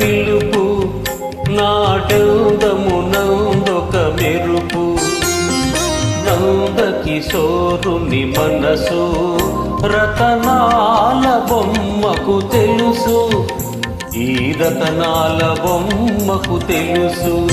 పిలుపు నాటెందము నందొక మెరుపు. నంద కిశోరుని మనసు రతనాల బొమ్మకు తెలుసు. ఈ రతనాల బొమ్మకు తెలుసు.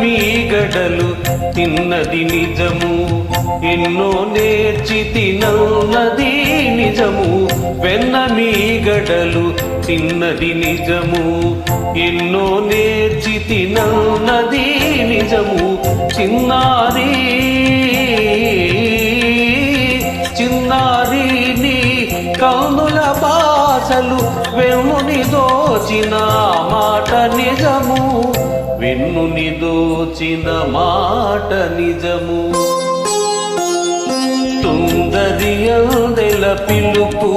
మీ గడలు తిన్నది నిజము. ఎన్నో నేర్చి తినన్నది నిజము. వెన్న మీ గడలు తిన్నది నిజము. ఎన్నో నేర్చి తినన్నది నిజము. చిన్నారి చిన్నారి నీ కౌనుల బాసలు వెన్నుని దోచిన మాట నిజము. నిన్ను దోచిన మాట నిజము. సుందరియందెల పిలుపు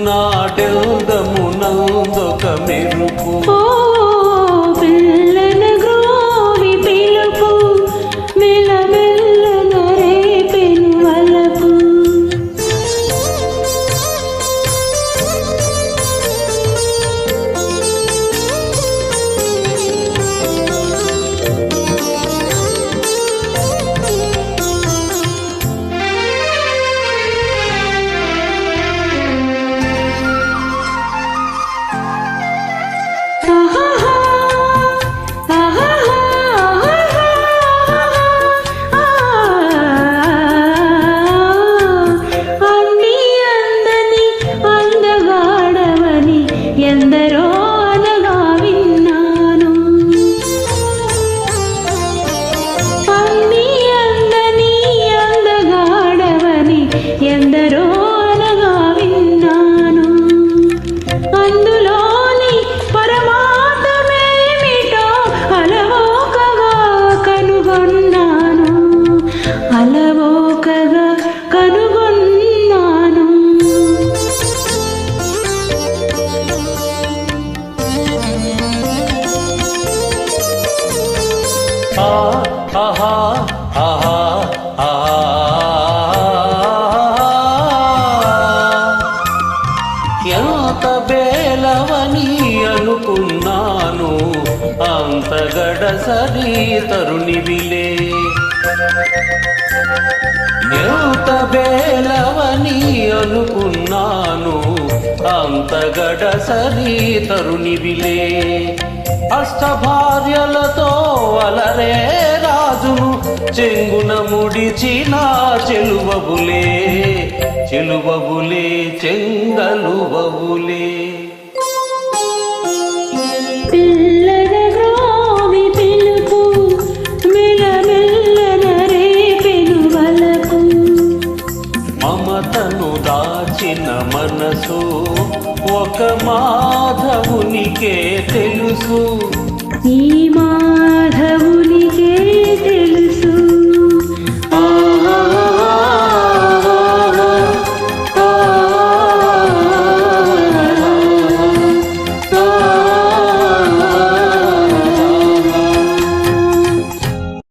నాటెల్దము నందొక మెరుపు. ఆహా ఎంత బేలవని అనుకున్నాను అంత గడసరి తరుణివిలే ఎంత బేలవని అనుకున్నాను అంత గడసరి తరుణివిలే అష్టభార్యలతో వలరే రాజును. చెంగున ముడిచిన చెలువబులే చెలువబులే చెంగలువబులే మాధవునికే తెలుసు. ఈ మా